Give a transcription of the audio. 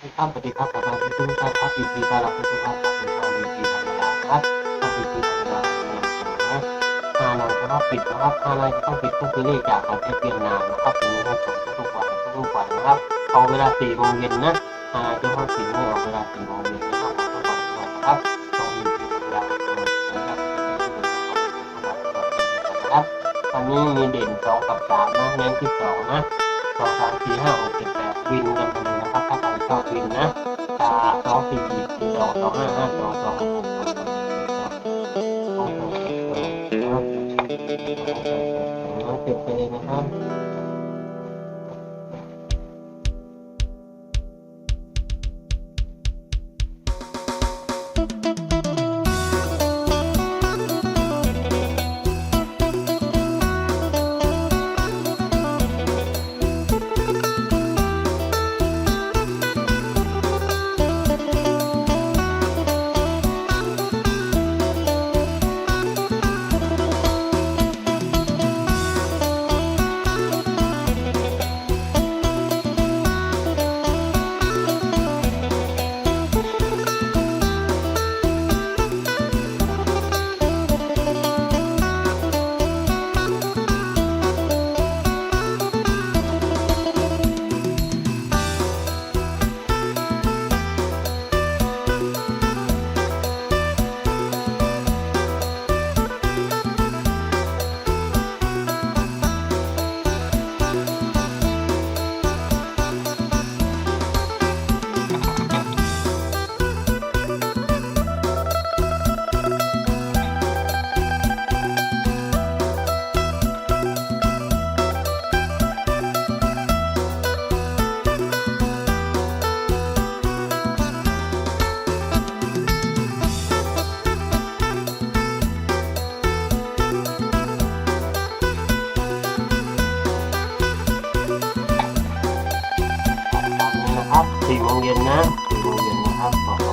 ครับสวัสดีครับขอบคุณทุกท่านครับยินดีต้อนรับทุกท่านครับในช่องวีทีธรรมดาครับช่องวีทีธรรมดานะฮานันนะครับปิดนะครับฮานันจะต้องปิดเครื่องซีรีส์จากประเทศเวียดนามนะครับถึงให้ชมทุกวันทุกวันนะครับเอาเวลา4โมงเย็นนะฮาจะต้องปิดให้ออกเวลา4โมงเย็นนะครับทุกวันนะครับช่องวีทีธรรมดานะครับนะครับตอนนี้มีเด่นสองกับสามนะเน้นที่สองนะสองสามสี่ห้าหกเจ็ด สองสอ สี่โมงเย็นนะสี่โมงเย็นนะครับต่อไป